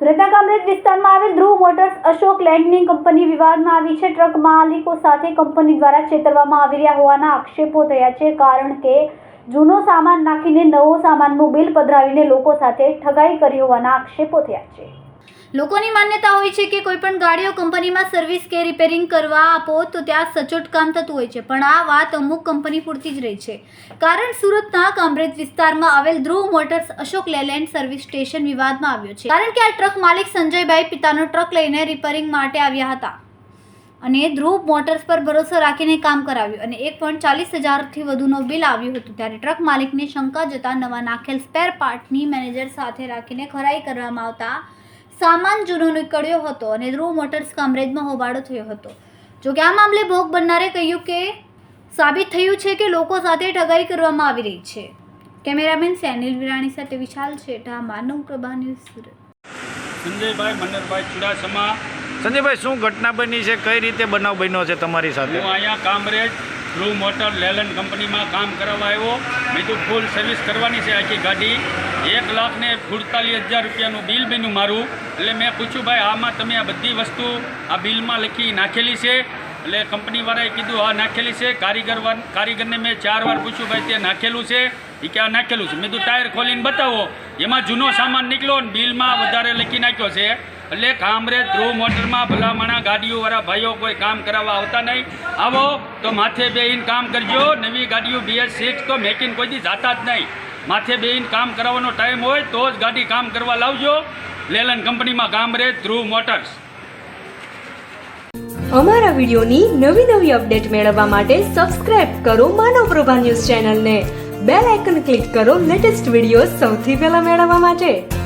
સુરતના કામરેજ વિસ્તારમાં આવેલ ધ્રુવ મોટર્સ અશોક લેન્ડની કંપની વિવાદમાં આવી છે. ટ્રક માલિકો સાથે કંપની દ્વારા છેતરવામાં આવી રહ્યા હોવાના આક્ષેપો થયા છે. કારણ કે જૂનો સામાન નાખીને નવો સામાનનું બિલ પધરાવીને લોકો સાથે ઠગાઈ કરી હોવાના આક્ષેપો થયા છે. લોકોની માન્યતા હોય છે કે કોઈ પણ ગાડીઓ કંપનીમાં સર્વિસ કે રિપેરિંગ કરવા આપો તો ત્યાં સચોટ કામ થતું હોય છે. પણ આ વાત અમુક કંપની પૂરતી જ રહી છે. કારણ સુરતના કામરેજ વિસ્તારમાં આવેલ Dhruv motors Ashok Leyland service station વિવાદમાં આવ્યો છે. કારણ કે આ ટ્રક માલિક સંજયભાઈ પિતાનો ટ્રક લઈને રિપેરિંગ માટે આવ્યા હતા. અને ધ્રુવ મોટર્સ પર ભરોસો રાખીને કામ કરાવ્યું અને એક પોઈન્ટ ચાલીસ હજારથી વધુનો બિલ આવ્યું હતું. ત્યારે ટ્રક માલિકને શંકા જતા નવા નાખેલ સ્પેર પાર્ટની મેનેજર સાથે રાખીને ખરાઈ કરવામાં આવતા સામાન જૂનો નીકળ્યો હતો અને ધ્રુવ મોટર્સ કામરેજમાં હોબાળો થયો હતો. જો કે આ મામલે ભોગ બનનારે કહ્યું કે સાબિત થયું છે કે લોકો સાથે ઠગાઈ કરવામાં આવી રહી છે. કેમેરામેન સેનિલ વિરાણી સાથે વિશાલ છેઠા માનવ પ્રભા ન્યૂઝ સુરત. સંજયભાઈ મન્નરભાઈ ચુડાસમા. સંજયભાઈ શું ઘટના બની છે? કઈ રીતે બનાવ બન્યો છે તમારી સાથે? હું અહીંયા કામરેજ ધ્રુવ મોટર લેલન કંપનીમાં કામ કરાવવા આવ્યો. મેં તો ફૂલ સર્વિસ કરવાની છે આખી ગાડી. એક લાખ ને સુડતાલીસ હજાર રૂપિયાનું બિલ બન્યું મારું. એટલે મેં પૂછ્યું, ભાઈ, આમાં તમે આ બધી વસ્તુ આ બિલમાં લખી નાખેલી છે? એટલે કંપનીવાળાએ કીધું આ નાખેલી છે. કારીગર કારીગરને મેં ચાર વાર પૂછ્યું, ભાઈ, તે નાખેલું છે? એ કે આ નાખેલું છે. મેં તો ટાયર ખોલીને બતાવો. એમાં જૂનો સામાન નીકળ્યો ને બિલમાં વધારે લખી નાખ્યો છે. એટલે કામરેજ ધ્રુવ મોટરમાં ભલામણા ગાડીઓવાળા ભાઈઓ કોઈ કામ કરાવવા આવતા નહીં. આવો, તો માથે બેહીને કામ કરજો. નવી ગાડીઓ બીએસ સિક્સ તો મેકિંગ કોઈ દી જાતા જ નહીં. માથે બેહીને કામ કરાવવાનો ટાઈમ હોય તો જ ગાડી કામ કરવા લાવજો. લેલન કંપનીમાં કામરેજ ધ્રુવ મોટર્સ. અમારા વિડીયોની નવી નવી અપડેટ મેળવવા માટે સબસ્ક્રાઇબ કરો માનવ પ્રભા ન્યૂઝ ચેનલને. બેલ આઇકન ક્લિક કરો લેટેસ્ટ વીડિયો સૌથી પહેલા મેળવવા માટે.